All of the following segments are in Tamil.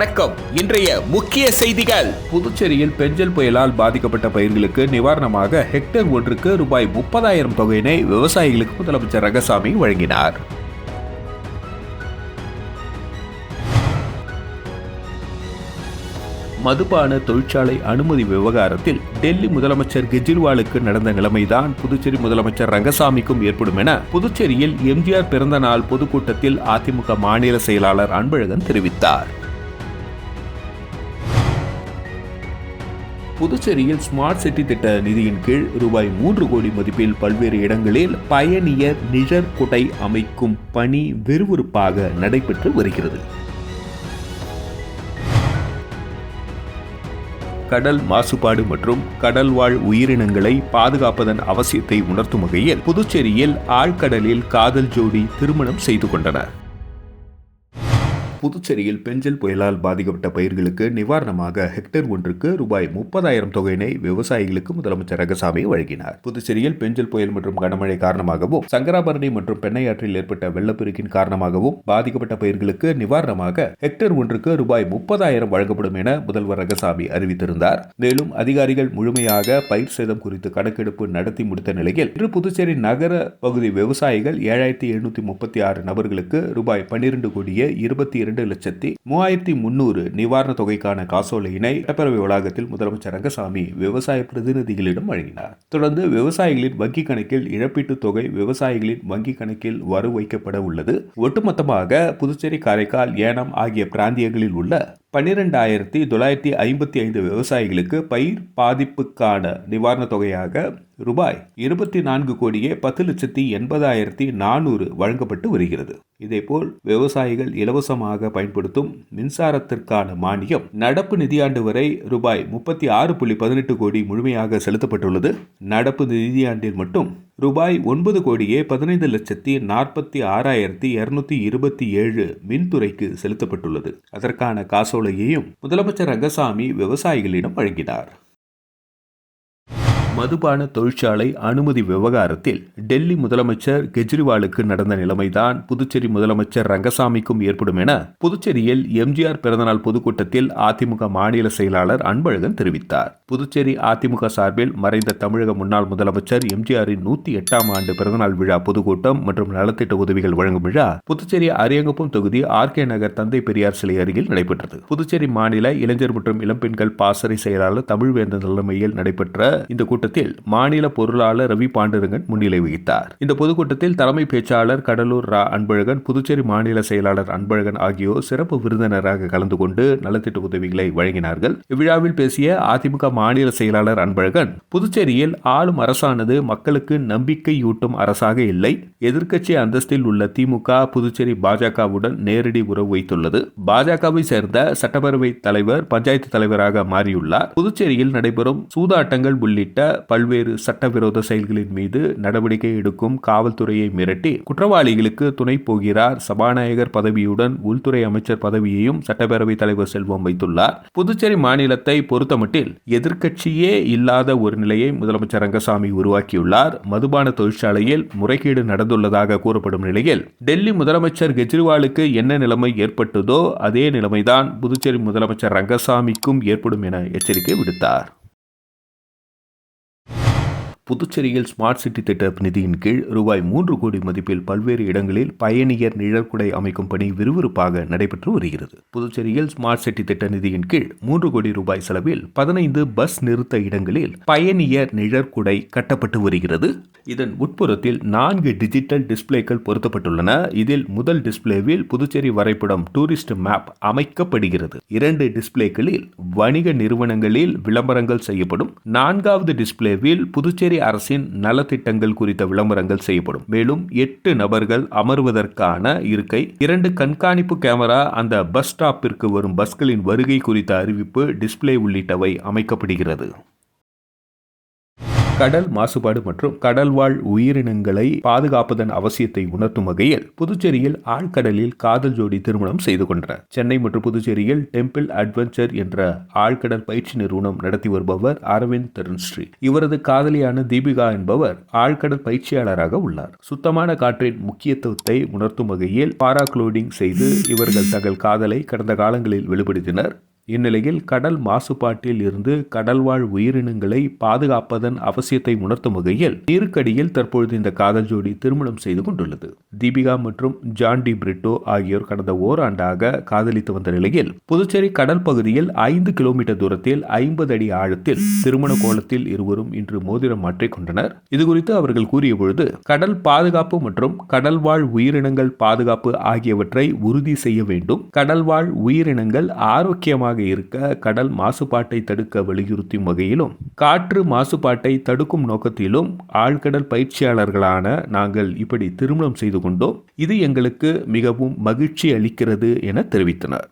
வணக்கம். இன்றைய முக்கிய செய்திகள். புதுச்சேரியில் பெஞ்சல் புயலால் பாதிக்கப்பட்ட பயிர்களுக்கு நிவாரணமாக ஹெக்டேர் ஒன்றுக்கு ரூபாய் முப்பதாயிரம் தொகையினை விவசாயிகளுக்கு முதலமைச்சர் ரங்கசாமி வழங்கினார். மதுபான தொழிற்சாலை அனுமதி விவகாரத்தில் டெல்லி முதலமைச்சர் கெஜ்ரிவாலுக்கு நடந்த நிலைமைதான் புதுச்சேரி முதலமைச்சர் ரங்கசாமிக்கும் ஏற்படும் என புதுச்சேரியில் எம்ஜிஆர் பிறந்த நாள் பொதுக்கூட்டத்தில் அதிமுக மாநில செயலாளர் அன்பழகன் தெரிவித்தார். புதுச்சேரியில் ஸ்மார்ட் சிட்டி திட்ட நிதியின் கீழ் ரூபாய் மூன்று கோடி மதிப்பில் பல்வேறு இடங்களில் பயணியர் நிழற்குடை அமைக்கும் பணி விறுவிறுப்பாக நடைபெற்று வருகிறது. கடல் மாசுபாடு மற்றும் கடல் வாழ் உயிரினங்களை பாதுகாப்பதன் அவசியத்தை உணர்த்தும் வகையில் புதுச்சேரியில் ஆழ்கடலில் காதல் ஜோடி திருமணம் செய்து கொண்டனர். புதுச்சேரியில் பெஞ்சல் புயலால் பாதிக்கப்பட்ட பயிர்களுக்கு நிவாரணமாக ஹெக்டேர் ஒன்றுக்கு ரூபாய் முப்பதாயிரம் தொகையினை விவசாயிகளுக்கு முதலமைச்சர் ரங்கசாமி வழங்கினார். புதுச்சேரியில் பெஞ்சல் புயல் மற்றும் கனமழை காரணமாகவும் சங்கராபரணி மற்றும் பெண்ணையாற்றில் ஏற்பட்ட வெள்ளப்பெருக்கின் காரணமாகவும் பாதிக்கப்பட்ட பயிர்களுக்கு நிவாரணமாக ஹெக்டேர் ஒன்றுக்கு ரூபாய் முப்பதாயிரம் வழங்கப்படும் என முதல்வர் ரங்கசாமி அறிவித்திருந்தார். மேலும் அதிகாரிகள் முழுமையாக பயிர் சேதம் குறித்து கணக்கெடுப்பு நடத்தி முடித்த நிலையில் இன்று புதுச்சேரி நகர பகுதி விவசாயிகள் ஏழாயிரத்தி எழுநூத்தி முப்பத்தி ஆறு நபர்களுக்கு ரூபாய் பன்னிரண்டு கோடியே இருபத்தி இரண்டு லட்சத்தி மூவாயிரத்தி முன்னூறு நிவாரண தொகைக்கான காசோலையினை சட்டப்பேரவை வளாகத்தில் முதலமைச்சர் ரங்கசாமி விவசாய பிரதிநிதிகளிடம் வழங்கினார். தொடர்ந்து விவசாயிகளின் வங்கி கணக்கில் இழப்பீட்டுத் தொகை விவசாயிகளின் வங்கி கணக்கில் வரு வைக்கப்பட உள்ளது. ஒட்டுமொத்தமாக புதுச்சேரி காரைக்கால் ஏனம் ஆகிய பிராந்தியங்களில் உள்ள பன்னிரெண்டாயிரத்தி தொள்ளாயிரத்தி ஐம்பத்தி ஐந்து விவசாயிகளுக்கு பயிர் பாதிப்புக்கான நிவாரணத் தொகையாக ரூபாய் இருபத்தி நான்கு கோடியே பத்து லட்சத்தி எண்பதாயிரத்தி நானூறு வழங்கப்பட்டு வருகிறது. இதேபோல் விவசாயிகள் இலவசமாக பயன்படுத்தும் மின்சாரத்திற்கான மானியம் நடப்பு நிதியாண்டு வரை ரூபாய் முப்பத்தி ஆறு புள்ளி பதினெட்டு கோடி முழுமையாக செலுத்தப்பட்டுள்ளது. நடப்பு நிதியாண்டில் மட்டும் ரூபாய் ஒன்பது கோடியே பதினைந்து லட்சத்தி நாற்பத்தி ஆறாயிரத்தி இருநூத்தி இருபத்தி ஏழு மின்துறைக்கு செலுத்தப்பட்டுள்ளது. அதற்கான காசோலையையும் முதலமைச்சர் ரங்கசாமி விவசாயிகளிடம் வழங்கினார். மதுபான தொழிற்சாலை அனுமதி விவகாரத்தில் டெல்லி முதலமைச்சர் கெஜ்ரிவாலுக்கு நடந்த நிலைமைதான் புதுச்சேரி முதலமைச்சர் ரங்கசாமிக்கும் ஏற்படும் என புதுச்சேரியில் எம்ஜிஆர் பிறந்தநாள் பொதுக்கூட்டத்தில் அதிமுக மாநில செயலாளர் அன்பழகன் தெரிவித்தார். புதுச்சேரி அதிமுக சார்பில் மறைந்த தமிழக முன்னாள் முதலமைச்சர் எம்ஜிஆரின் நூத்தி எட்டாம் ஆண்டு பிறந்தநாள் விழா பொதுக்கூட்டம் மற்றும் நலத்திட்ட உதவிகள் வழங்கும் விழா புதுச்சேரி அரியங்குப்பம் தொகுதி ஆர் கே நகர் தந்தை பெரியார் சிலை அருகில் நடைபெற்றது. புதுச்சேரி மாநில இளைஞர் மற்றும் இளம்பெண்கள் பாசறை செயலாளர் தமிழ்வேந்தன் தலைமையில் நடைபெற்ற இந்த கூட்டத்தில் மாநில பொருளாளர் ரவி பாண்டுரங்கன் முன்னிலை வகித்தார். இந்த பொதுக்கூட்டத்தில் தலைமை பேச்சாளர் கடலூர் ரா. அன்பழகன் புதுச்சேரி மாநில செயலாளர் அன்பழகன் ஆகியோர் சிறப்பு விருந்தினராக கலந்து கொண்டு நலத்திட்ட உதவிகளை வழங்கினார்கள். இவ்விழாவில் பேசிய அதிமுக மாநில செயலாளர் அன்பழகன் புதுச்சேரியில் ஆளும் அரசானது மக்களுக்கு நம்பிக்கையூட்டும் அரசாக இல்லை. எதிர்க்கட்சி அந்தஸ்தில் உள்ள திமுக புதுச்சேரி பாஜகவுடன் நேரடி உறவு வைத்துள்ளது. பாஜகவை சேர்ந்த சட்டப்பேரவை தலைவர் பஞ்சாயத்து தலைவராக மாறியுள்ளார். புதுச்சேரியில் நடைபெறும் சூதாட்டங்கள் உள்ளிட்ட பல்வேறு சட்டவிரோத செயல்களின் மீது நடவடிக்கை எடுக்கும் காவல்துறையை மிரட்டி குற்றவாளிகளுக்கு துணை போகிறார் சபாநாயகர் பதவியுடன் உள்துறை அமைச்சர் பதவியையும் சட்டப்பேரவைத் தலைவர் செல்வம் வைத்துள்ளார். புதுச்சேரி மாநிலத்தை பொறுத்தமட்டில் எதிர்க்கட்சியே இல்லாத ஒரு நிலையை முதலமைச்சர் ரங்கசாமி உருவாக்கியுள்ளார். மதுபான தொழிற்சாலையில் முறைகேடு நடந்துள்ளதாக கூறப்படும் நிலையில் டெல்லி முதலமைச்சர் கெஜ்ரிவாலுக்கு என்ன நிலைமை ஏற்பட்டதோ அதே நிலைமைதான் புதுச்சேரி முதலமைச்சர் ரங்கசாமிக்கும் ஏற்படும் என எச்சரிக்கை விடுத்தார். புதுச்சேரியில் ஸ்மார்ட் சிட்டி திட்ட நிதியின் கீழ் ரூபாய் மூன்று கோடி மதிப்பில் பல்வேறு இடங்களில் பயணியர் நிழற்குடை அமைக்கும் பணி விறுவிறுப்பாக நடைபெற்று வருகிறது. புதுச்சேரியில் ஸ்மார்ட் சிட்டி திட்ட நிதியின் கீழ் மூன்று கோடி ரூபாய் செலவில் பதினைந்து பஸ் நிறுத்த இடங்களில் பயணியர் நிழற்குடை கட்டப்பட்டு வருகிறது. இதன் உட்புறத்தில் நான்கு டிஜிட்டல் டிஸ்பிளேக்கள் பொருத்தப்பட்டுள்ளன. இதில் முதல் டிஸ்பிளேவில் புதுச்சேரி வரைபடம் டூரிஸ்ட் மேப் அமைக்கப்படுகிறது. இரண்டு டிஸ்பிளேக்களில் வணிக நிறுவனங்களில் விளம்பரங்கள் செய்யப்படும். நான்காவது டிஸ்பிளேவில் புதுச்சேரி அரசின் நலத்திட்டங்கள் குறித்த விளம்பரங்கள் செய்யப்படும். மேலும் எட்டு நபர்கள் அமர்வதற்கான இருக்கை இரண்டு கண்காணிப்பு கேமரா அந்த பஸ் ஸ்டாப்பிற்கு வரும் பஸ்களின் வருகை குறித்த அறிவிப்பு டிஸ்பிளே உள்ளிட்டவை அமைக்கப்படுகிறது. கடல் மாசுபாடு மற்றும் கடல்வாழ் உயிரினங்களை பாதுகாப்பதன் அவசியத்தை உணர்த்தும் வகையில் புதுச்சேரியில் ஆழ்கடலில் காதல் ஜோடி திருமணம் செய்து கொண்டனர். சென்னை மற்றும் புதுச்சேரியில் டெம்பிள் அட்வென்ச்சர் என்ற ஆழ்கடல் பயிற்சி நிறுவனம் நடத்தி வருபவர் அரவிந்த் தருண்ஸ்ரீ இவரது காதலியான தீபிகா என்பவர் ஆழ்கடல் பயிற்சியாளராக உள்ளார். சுத்தமான காற்றின் முக்கியத்துவத்தை உணர்த்தும் வகையில் பாராக்ளோடிங் செய்து இவர்கள் தங்கள் காதலை கடந்த காலங்களில் வெளிப்படுத்தினர். இந்நிலையில் கடல் மாசுபாட்டில் இருந்து கடல்வாழ் உயிரினங்களை பாதுகாப்பதன் அவசியத்தை உணர்த்தும் வகையில் நீருக்கடியில் தற்பொழுது இந்த காதல் ஜோடி திருமணம் செய்து கொண்டுள்ளது. தீபிகா மற்றும் ஜான் டி பிரிட்டோ ஆகியோர் கடந்த ஓராண்டாக காதலித்து வந்த நிலையில் புதுச்சேரி கடல் பகுதியில் ஐந்து கிலோமீட்டர் தூரத்தில் ஐம்பது அடி ஆழத்தில் திருமண கோலத்தில் இருவரும் இன்று மோதிரம் மாற்றிக்கொண்டனர் இதுகுறித்து அவர்கள் கூறிய பொழுது கடல் பாதுகாப்பு மற்றும் கடல்வாழ் உயிரினங்கள் பாதுகாப்பு ஆகியவற்றை உறுதி செய்ய வேண்டும். கடல்வாழ் உயிரினங்கள் ஆரோக்கியமாக இருக்க கடல் மாசுபாட்டை தடுக்க வலியுறுத்தும் வகையிலும் காற்று மாசுபாட்டை தடுக்கும் நோக்கத்திலும் ஆழ்கடல் பயிற்சியாளர்களான நாங்கள் இப்படி திருமணம் செய்து கொண்டோம். இது எங்களுக்கு மிகவும் மகிழ்ச்சி அளிக்கிறது என தெரிவித்தனர்.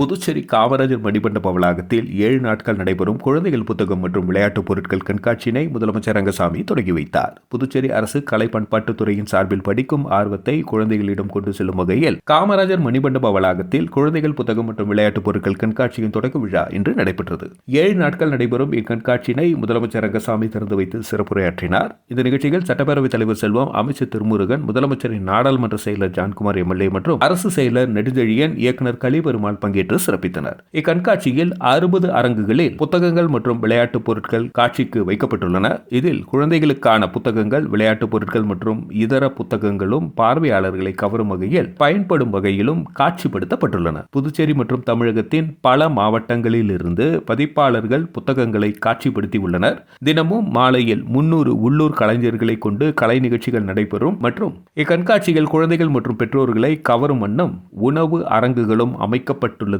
புதுச்சேரி காமராஜர் மணிமண்டப வளாகத்தில் ஏழு நாட்கள் நடைபெறும் குழந்தைகள் புத்தகம் மற்றும் விளையாட்டுப் பொருட்கள் கண்காட்சியினை முதலமைச்சர் ரங்கசாமி தொடங்கி வைத்தார். புதுச்சேரி அரசு கலை பண்பாட்டுத்துறையின் சார்பில் படிக்கும் ஆர்வத்தை குழந்தைகளிடம் கொண்டு செல்லும் வகையில் காமராஜர் மணிமண்டப வளாகத்தில் குழந்தைகள் புத்தகம் மற்றும் விளையாட்டுப் பொருட்கள் கண்காட்சியின் தொடக்க விழா இன்று நடைபெற்றது. ஏழு நாட்கள் நடைபெறும் இக்கண்காட்சியினை முதலமைச்சர் ரங்கசாமி திறந்து வைத்து சிறப்புரையாற்றினார். இந்த நிகழ்ச்சியில் சட்டப்பேரவைத் தலைவர் செல்வம் அமைச்சர் திருமுருகன் முதலமைச்சரின் நாடாளுமன்ற செயலர் ஜான்குமார் எம்எல்ஏ மற்றும் அரசு செயலர் நெடுஞ்செழியன் இயக்குநர் கலிபெருமாள் என்று சிறப்பித்தனர். இக்கண்காட்சியில் அறுபது அரங்குகளில் புத்தகங்கள் மற்றும் விளையாட்டுப் பொருட்கள் காட்சிக்கு வைக்கப்பட்டுள்ளன. இதில் குழந்தைகளுக்கான புத்தகங்கள் விளையாட்டுப் பொருட்கள் மற்றும் இதர புத்தகங்களும் பார்வையாளர்களை கவரும் வகையில் பயன்படும் வகையிலும் காட்சிப்படுத்தப்பட்டுள்ளன. புதுச்சேரி மற்றும் தமிழகத்தின் பல மாவட்டங்களில் இருந்து பதிப்பாளர்கள் புத்தகங்களை காட்சிப்படுத்தி உள்ளனர் தினமும் மாலையில் முன்னூறு உள்ளூர் கலைஞர்களை கொண்டு கலை நிகழ்ச்சிகள் நடைபெறும் மற்றும் இக்கண்காட்சியில் குழந்தைகள் மற்றும் பெற்றோர்களை கவரும் வண்ணம் உணவு அரங்குகளும் அமைக்கப்பட்டுள்ளது.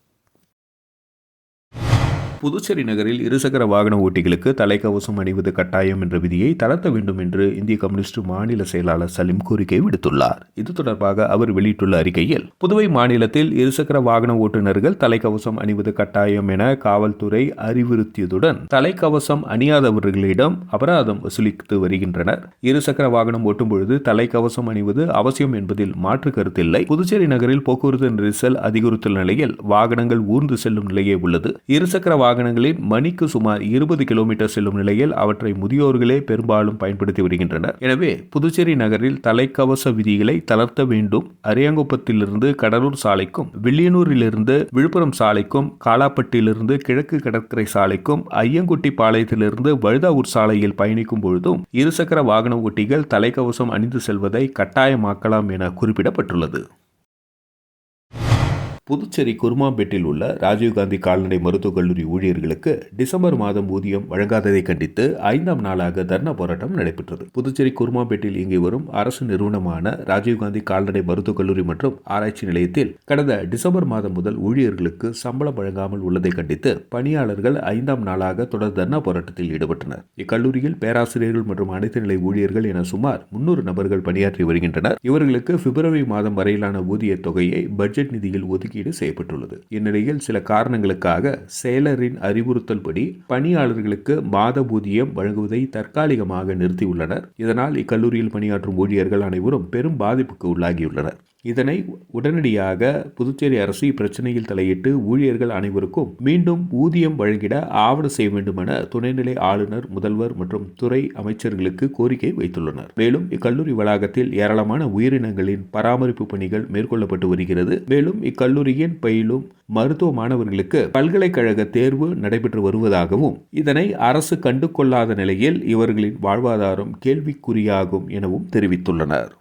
புதுச்சேரி நகரில் இருசக்கர வாகன ஓட்டிகளுக்கு தலைக்கவசம் அணிவது கட்டாயம் என்ற விதியை தளர்த்த வேண்டும் என்று இந்திய கம்யூனிஸ்ட் மாநில செயலாளர் சலீம் கோரிக்கை விடுத்துள்ளார். இது தொடர்பாக அவர் வெளியிட்டுள்ள அறிக்கையில் புதுவை மாநிலத்தில் இருசக்கர வாகன ஓட்டுநர்கள் தலைக்கவசம் அணிவது கட்டாயம் என காவல்துறை அறிவுறுத்தியதுடன் தலைக்கவசம் அணியாதவர்களிடம் அபராதம் வசூலித்து வருகின்றனர். இருசக்கர வாகனம் ஓட்டும் பொழுது தலைக்கவசம் அணிவது அவசியம் என்பதில் மாற்று கருத்தில்லை. புதுச்சேரி நகரில் போக்குவரத்து நெரிசல் அதிகரித்துள்ள நிலையில் வாகனங்கள் ஊர்ந்து செல்லும் நிலையே உள்ளது. இருசக்கர வாகனங்களில் மணிக்கு சுமார் இருபது கிலோமீட்டர் செல்லும் நிலையில் அவற்றை முதியோர்களே பெரும்பாலும் பயன்படுத்தி வருகின்றனர். எனவே புதுச்சேரி நகரில் தலைக்கவச விதிகளை தளர்த்த வேண்டும். அரியாங்குப்பத்திலிருந்து கடலூர் சாலைக்கும் வில்லியனூரிலிருந்து விழுப்புரம் சாலைக்கும் காலாப்பட்டிலிருந்து கிழக்கு கடற்கரை சாலைக்கும் ஐயங்குட்டி பாளையத்திலிருந்து வழுதாவூர் சாலையில் பயணிக்கும் பொழுதும் இருசக்கர வாகன ஓட்டிகள் தலைக்கவசம் அணிந்து செல்வதை கட்டாயமாக்கலாம் என குறிப்பிடப்பட்டுள்ளது. புதுச்சேரி குருமாம்பேட்டில் உள்ள ராஜீவ்காந்தி கால்நடை மருத்துவக் கல்லூரி ஊழியர்களுக்கு டிசம்பர் மாதம் ஊதியம் வழங்காததை கண்டித்து ஐந்தாம் நாளாக தர்ணா போராட்டம் நடைபெற்றது. புதுச்சேரி குருமாம்பேட்டில் இயங்கி வரும் அரசு நிறுவனமான ராஜீவ்காந்தி கால்நடை மருத்துவக் கல்லூரி மற்றும் ஆராய்ச்சி நிலையத்தில் கடந்த டிசம்பர் மாதம் முதல் ஊழியர்களுக்கு சம்பளம் வழங்காமல் உள்ளதை கண்டித்து பணியாளர்கள் ஐந்தாம் நாளாக தொடர் தர்ணா போராட்டத்தில் ஈடுபட்டனர். இக்கல்லூரியில் பேராசிரியர்கள் மற்றும் அனைத்து நிலை ஊழியர்கள் என சுமார் முன்னூறு நபர்கள் பணியாற்றி வருகின்றனர். இவர்களுக்கு பிப்ரவரி மாதம் வரையிலான ஊதிய தொகையை பட்ஜெட் நிதியில் ஒதுக்கி ஒதுக்கீடு செய்யப்பட்டுள்ளது. இந்நிலையில் சில காரணங்களுக்காக செயலரின் அறிவுறுத்தல்படி பணியாளர்களுக்கு மாத ஊதியம் வழங்குவதை தற்காலிகமாக நிறுத்தியுள்ளனர். இதனால் இக்கல்லூரியில் பணியாற்றும் ஊழியர்கள் அனைவரும் பெரும் பாதிப்புக்கு உள்ளாகியுள்ளனர். இதனை உடனடியாக புதுச்சேரி அரசு இப்பிரச்சனையில் தலையிட்டு ஊழியர்கள் அனைவருக்கும் மீண்டும் ஊதியம் வழங்கிட ஆவணம் செய்ய வேண்டும் என துணைநிலை ஆளுநர் முதல்வர் மற்றும் துறை அமைச்சர்களுக்கு கோரிக்கை வைத்துள்ளனர். மேலும் இக்கல்லூரி வளாகத்தில் ஏராளமான உயிரினங்களின் பராமரிப்பு பணிகள் மேற்கொள்ளப்பட்டு வருகிறது. மேலும் இக்கல்லூரியின் பயிலும் மருத்துவ மாணவர்களுக்கு பல்கலைக்கழக தேர்வு நடைபெற்று வருவதாகவும் இதனை அரசு கண்டுகொள்ளாத நிலையில் இவர்களின் வாழ்வாதாரம் கேள்விக்குறியாகும் எனவும் தெரிவித்துள்ளனர்.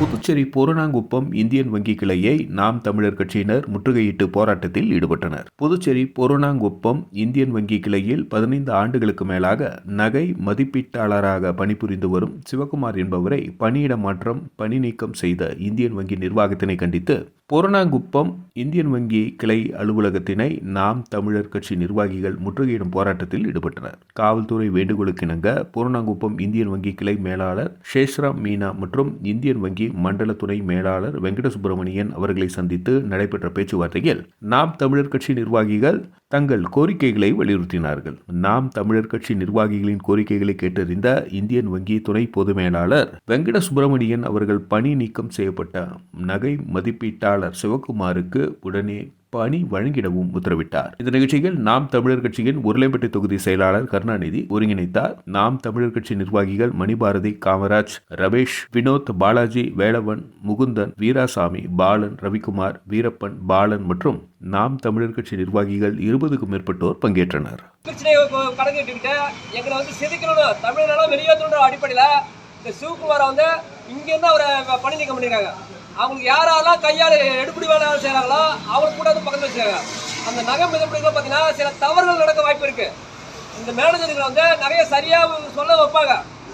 புதுச்சேரி பூரணாங்குப்பம் இந்தியன் வங்கி கிளையை நாம் தமிழர் கட்சியினர் முற்றுகையிட்டு போராட்டத்தில் ஈடுபட்டனர். புதுச்சேரி பூரணாங்குப்பம் இந்தியன் வங்கி கிளையில் பதினைந்து ஆண்டுகளுக்கு மேலாக நகை மதிப்பீட்டாளராக பணிபுரிந்து வரும் சிவகுமார் என்பவரை பணியிட மாற்றம் பணி நீக்கம் செய்த இந்தியன் வங்கி நிர்வாகத்தினை கண்டித்து பூரணாங்குப்பம் இந்தியன் வங்கி கிளை அலுவலகத்தினை நாம் தமிழர் கட்சி நிர்வாகிகள் முற்றுகையிடும் போராட்டத்தில் ஈடுபட்டனர். காவல்துறை வேண்டுகோளுக்கிணங்க பூரணாங்குப்பம் இந்தியன் வங்கி கிளை மேலாளர் சேஷ்ராம் மீனா மற்றும் இந்தியன் வங்கி மண்டல துணை மேலாளர் வெங்கட சுப்பிரமணியன் அவர்களை சந்தித்து நடைபெற்ற பேச்சுவார்த்தையில் நாம் தமிழர் கட்சி நிர்வாகிகள் தங்கள் கோரிக்கைகளை வலியுறுத்தினார்கள். நாம் தமிழர் கட்சி நிர்வாகிகளின் கோரிக்கைகளை கேட்டறிந்த இந்தியன் வங்கி துணை பொது மேலாளர் வெங்கட சுப்பிரமணியன் அவர்கள் பணி நீக்கம் செய்யப்பட்ட நகை மதிப்பீட்டாளர் சிவகுமாருக்கு உடனே பணி வழங்கிடவும் உத்தரவிட்டார். இந்த நிகழ்ச்சியில் நாம் தமிழர் கட்சியின் உருளைப்பட்டி தொகுதி செயலாளர் கருணாநிதி ஒருங்கிணைத்தார் நாம் தமிழர் கட்சி நிர்வாகிகள் மணிபாரதி காமராஜ் ரமேஷ் வினோத் பாலாஜி வேலவன் முகுந்தன் வீராசாமி பாலன் ரவிக்குமார் வீரப்பன் பாலன் மற்றும் நாம் தமிழர் கட்சி நிர்வாகிகள் இருபதுக்கும் மேற்பட்டோர் பங்கேற்றனர். எங்களை வந்து அடிப்படையில் இந்த சிவகுமாரை வந்து இங்கேருந்து அவரை பணி நீக்கம் பண்ணிருக்காங்க அவங்களுக்கு யாரெல்லாம் கையால் எடுப்படி வேலை செய்கிறாங்களோ அவங்க கூட வந்து பக்கத்தில் செய்கிறாங்க அந்த நகை மிதப்படிகள் பார்த்தீங்கன்னா சில தவறுகள் நடக்க வாய்ப்பு இருக்குது இந்த மேனேஜர்கள் வந்து நிறைய சரியாக சொல்ல வைப்பாங்க.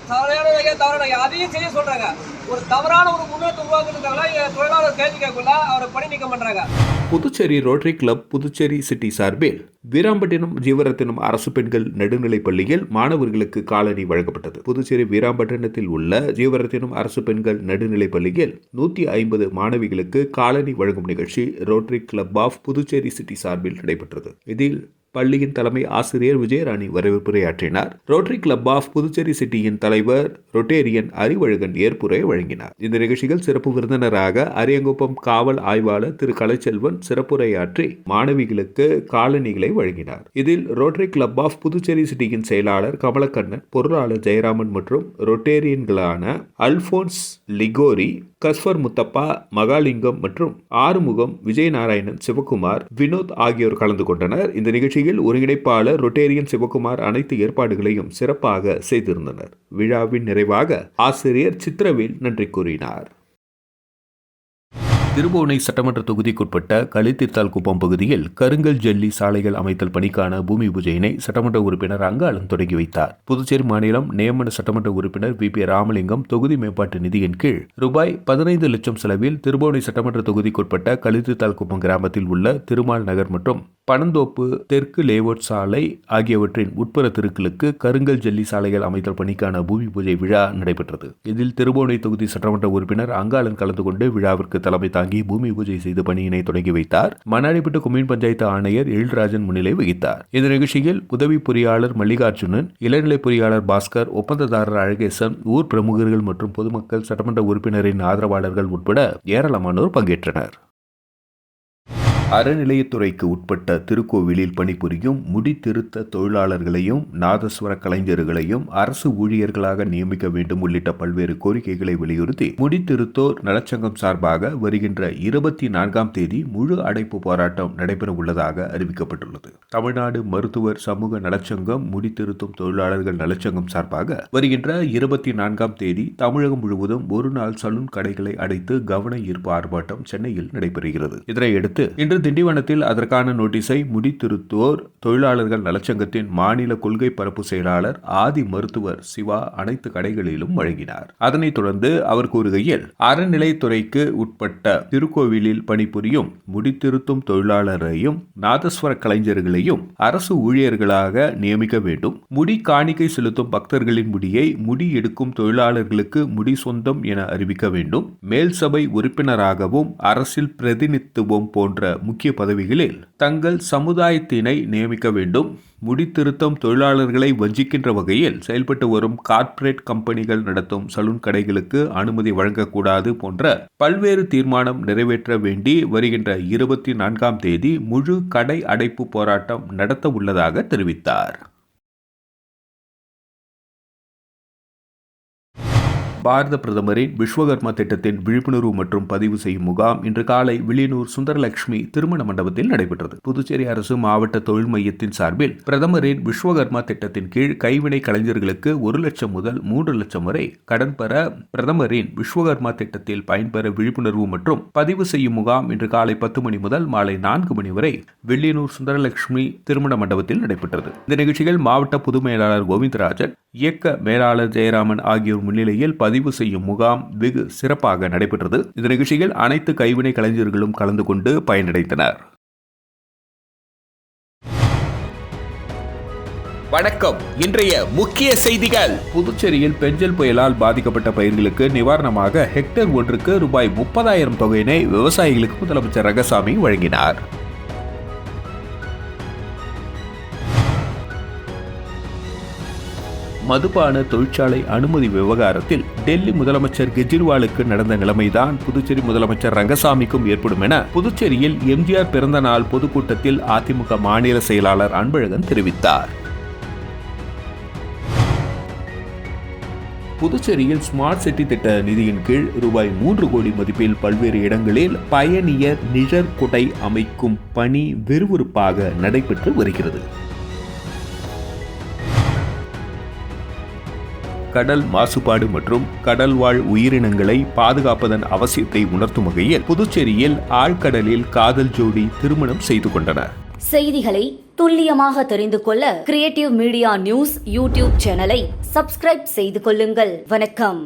சரியான தவறான அதையும் செய்ய சொல்றாங்க. ஒரு தவறான ஒரு முன்னேற்றம் உருவாக்குறதுக்காக தொழிலாளர் கேள்வி கேட்கல அவரை பணி நீக்கம் பண்றாங்க. Puducherry rotary club Puducherry city சார்பில் வீராம்பட்டினம் ஜீவரத்தினம் அரசு பெண்கள் நடுநிலைப் பள்ளியில் மாணவர்களுக்கு காலணி வழங்கப்பட்டது. புதுச்சேரி வீராம்பட்டினத்தில் உள்ள ஜீவரத்தினம் அரசு பெண்கள் நடுநிலைப் பள்ளியில் நூற்றி ஐம்பது மாணவிகளுக்கு காலணி வழங்கும் நிகழ்ச்சி rotary club of Puducherry city சார்பில் நடைபெற்றது. இதில் பள்ளியின் தலைமை ஆசிரியர் விஜயராணி வரவேற்புரையாற்றினார் ரோட்டரி கிளப் ஆஃப் புதுச்சேரி சிட்டியின் தலைவர் ரொட்டேரியன் அறிவழகன் ஏற்புரை வழங்கினார். இந்த நிகழ்ச்சியில் சிறப்பு விருந்தினராக அரியங்குப்பம் காவல் ஆய்வாளர் திரு. கலைச்செல்வன் சிறப்புரையாற்றி மாணவிகளுக்கு காலணிகளை வழங்கினார். இதில் ரோட்டரி கிளப் ஆஃப் புதுச்சேரி சிட்டியின் செயலாளர் கமலக்கண்ணன் பொருளாளர் ஜெயராமன் மற்றும் ரொட்டேரியன்களான அல்போன்ஸ் லிகோரி கஸ்வர் முத்தப்பா மகாலிங்கம் மற்றும் ஆறுமுகம் விஜயநாராயணன் சிவகுமார் வினோத் ஆகியோர் கலந்து கொண்டனர். இந்த நிகழ்ச்சியில் ஒருங்கிணைப்பாளர் ரொட்டேரியன் சிவகுமார் அனைத்து ஏற்பாடுகளையும் சிறப்பாக செய்திருந்தனர். விழாவின் நிறைவாக ஆசிரியர் சித்திரவேல் நன்றி கூறினார். திருபுவனை சட்டமன்ற தொகுதிக்குட்பட்ட களித்திர்த்தால் குப்பம் பகுதியில் கருங்கல் ஜல்லி சாலைகள் அமைத்தல் பணிக்கான பூமி பூஜையினை சட்டமன்ற உறுப்பினர் அங்காளன் தொடங்கி வைத்தார். புதுச்சேரி மாநிலம் நியமன சட்டமன்ற உறுப்பினர் வி. பி. ராமலிங்கம் தொகுதி மேம்பாட்டு நிதியின் கீழ் ரூபாய் பதினைந்து லட்சம் செலவில் திருபுவனை சட்டமன்ற தொகுதிக்குட்பட்ட களித்திர்த்தால் குப்பம் கிராமத்தில் உள்ள திருமால் நகர் மற்றும் பனந்தோப்பு தெற்கு லேவோட் சாலை ஆகியவற்றின் உட்புற தெருக்களுக்கு கருங்கல் ஜல்லி சாலைகள் அமைத்தல் பணிக்கான பூமி பூஜை விழா நடைபெற்றது. இதில் திருபுவனை தொகுதி சட்டமன்ற உறுப்பினர் அங்காளன் கலந்து கொண்டு விழாவிற்கு தலைமை தாங்கி பூமி பூஜை செய்து பணியினை தொடங்கி வைத்தார். மண்ணாடிப்பட்டு கொம்யூன் பஞ்சாயத்து ஆணையர் எழில்ராஜன் முன்னிலை வகித்தார். இந்த நிகழ்ச்சியில் உதவி பொறியாளர் மல்லிகார்ஜுனன் இளநிலை பொறியாளர் பாஸ்கர் ஒப்பந்ததாரர் அழகேசன் ஊர் பிரமுகர்கள் மற்றும் பொதுமக்கள் சட்டமன்ற உறுப்பினரின் ஆதரவாளர்கள் உட்பட ஏராளமானோர் பங்கேற்றனர். அறநிலையத்துறைக்கு உட்பட்ட திருக்கோவிலில் பணிபுரியும் முடித்திருத்த தொழிலாளர்களையும் நாதஸ்வர கலைஞர்களையும் அரசு ஊழியர்களாக நியமிக்க வேண்டும் உள்ளிட்ட பல்வேறு கோரிக்கைகளை வலியுறுத்தி முடித்திருத்தோர் நலச்சங்கம் சார்பாக வருகின்ற இருபத்தி நான்காம் தேதி முழு அடைப்பு போராட்டம் நடைபெற உள்ளதாக அறிவிக்கப்பட்டுள்ளது. தமிழ்நாடு மருத்துவர் சமூக நலச்சங்கம் முடித்திருத்தும் தொழிலாளர்கள் நலச்சங்கம் சார்பாக வருகின்ற இருபத்தி நான்காம் தேதி தமிழகம் முழுவதும் ஒரு நாள் சலூன் கடைகளை அடைத்து கவன ஈர்ப்பு ஆர்ப்பாட்டம் சென்னையில் நடைபெறுகிறது. இதனையடுத்து இன்று திண்டிவனத்தில் அதற்கான நோட்டீஸை முடித்திருத்தோர் தொழிலாளர்கள் நலச்சங்கத்தின் மாநில கொள்கை பரப்பு செயலாளர் ஆதி மருத்துவர் சிவா அனைத்து கடைகளிலும் வழங்கினார். அதனைத் தொடர்ந்து அவர் கூறுகையில் அறநிலைத்துறைக்கு உட்பட்ட திருக்கோவிலில் பணிபுரியும் முடித்திருத்தும் தொழிலாளரையும் நாதஸ்வர கலைஞர்களையும் அரசு ஊழியர்களாக நியமிக்க வேண்டும். முடி காணிக்கை செலுத்தும் பக்தர்களின் முடியை முடி எடுக்கும் தொழிலாளர்களுக்கு முடி சொந்தம் என அறிவிக்க வேண்டும். மேல் சபை உறுப்பினராகவும் அரசில் பிரதிநிதித்துவம் போன்ற முக்கிய பதவிகளில் தங்கள் சமுதாயத்தினை நியமிக்க வேண்டும். முடித்திருத்தம் தொழிலாளர்களை வஞ்சிக்கின்ற வகையில் செயல்பட்டு வரும் கார்ப்பரேட் கம்பெனிகள் நடத்தும் சலூன் கடைகளுக்கு அனுமதி வழங்கக்கூடாது போன்ற பல்வேறு தீர்மானம் நிறைவேற்ற வேண்டி வருகின்ற இருபத்தி நான்காம் தேதி முழு கடை அடைப்பு போராட்டம் நடத்த உள்ளதாக தெரிவித்தார். பாரத பிரதமரின் விஸ்வகர்மா திட்டத்தின் விழிப்புணர்வு மற்றும் பதிவு செய்யும் முகாம் இன்று காலை வில்லியனூர் சுந்தரலட்சுமி திருமண மண்டபத்தில் நடைபெற்றது. புதுச்சேரி அரசு மாவட்ட தொழில் மையத்தின் சார்பில் பிரதமரின் விஸ்வகர்மா திட்டத்தின் கீழ் கைவினை கலைஞர்களுக்கு ஒரு லட்சம் முதல் மூன்று லட்சம் வரை கடன் பெற பிரதமரின் விஸ்வகர்மா திட்டத்தில் பயன்பெற விழிப்புணர்வு மற்றும் பதிவு செய்யும் முகாம் இன்று காலை பத்து மணி முதல் மாலை நான்கு மணி வரை வில்லியனூர் சுந்தரலட்சுமி திருமண மண்டபத்தில் நடைபெற்றது. இந்த நிகழ்ச்சியில் மாவட்ட பொது மேலாளர் கோவிந்தராஜன் இயக்க மேலாளர் ஜெயராமன் ஆகியோர் முன்னிலையில் பதிவு பதிவு செய்யும் முகாம் வெகு சிறப்பாக நடைபெற்றது. இந்த நிகழ்ச்சியில் அனைத்து கைவினை கலைஞர்களும் கலந்து கொண்டு பயனடைந்தனர். வணக்கம். இன்றைய முக்கிய செய்திகள். புதுச்சேரியில் பெஞ்சல் புயலால் பாதிக்கப்பட்ட பயிர்களுக்கு நிவாரணமாக ஹெக்டேர் ஒன்றுக்கு ரூபாய் முப்பதாயிரம் தொகையினை விவசாயிகளுக்கு முதலமைச்சர் ரங்கசாமி வழங்கினார். மதுபான தொழிற்சாலை அனுமதி விவகாரத்தில் டெல்லி முதலமைச்சர் கெஜ்ரிவாலுக்கு நடந்த நிலைமைதான் புதுச்சேரி முதலமைச்சர் ரங்கசாமிக்கும் ஏற்படும் என புதுச்சேரியில் எம்ஜிஆர் பிறந்த நாள் பொதுக்கூட்டத்தில் அதிமுக மாநில செயலாளர் அன்பழகன் தெரிவித்தார். புதுச்சேரியில் ஸ்மார்ட் சிட்டி திட்ட நிதியின் கீழ் ரூபாய் மூன்று கோடி மதிப்பில் பல்வேறு இடங்களில் பயணியர் நிழற்குடை அமைக்கும் பணி விறுவிறுப்பாக நடைபெற்று வருகிறது. கடல் மாசுபாடு மற்றும் கடல் வாழ் உயிரினங்களை பாதுகாப்பதன் அவசியத்தை உணர்த்தும் வகையில் புதுச்சேரியில் ஆழ்கடலில் காதல் ஜோடி திருமணம் செய்து கொண்டனர். செய்திகளை துல்லியமாக தெரிந்து கொள்ள கிரியேட்டிவ் மீடியா நியூஸ் யூடியூப் சேனலை சப்ஸ்கிரைப் செய்து கொள்ளுங்கள். வணக்கம்.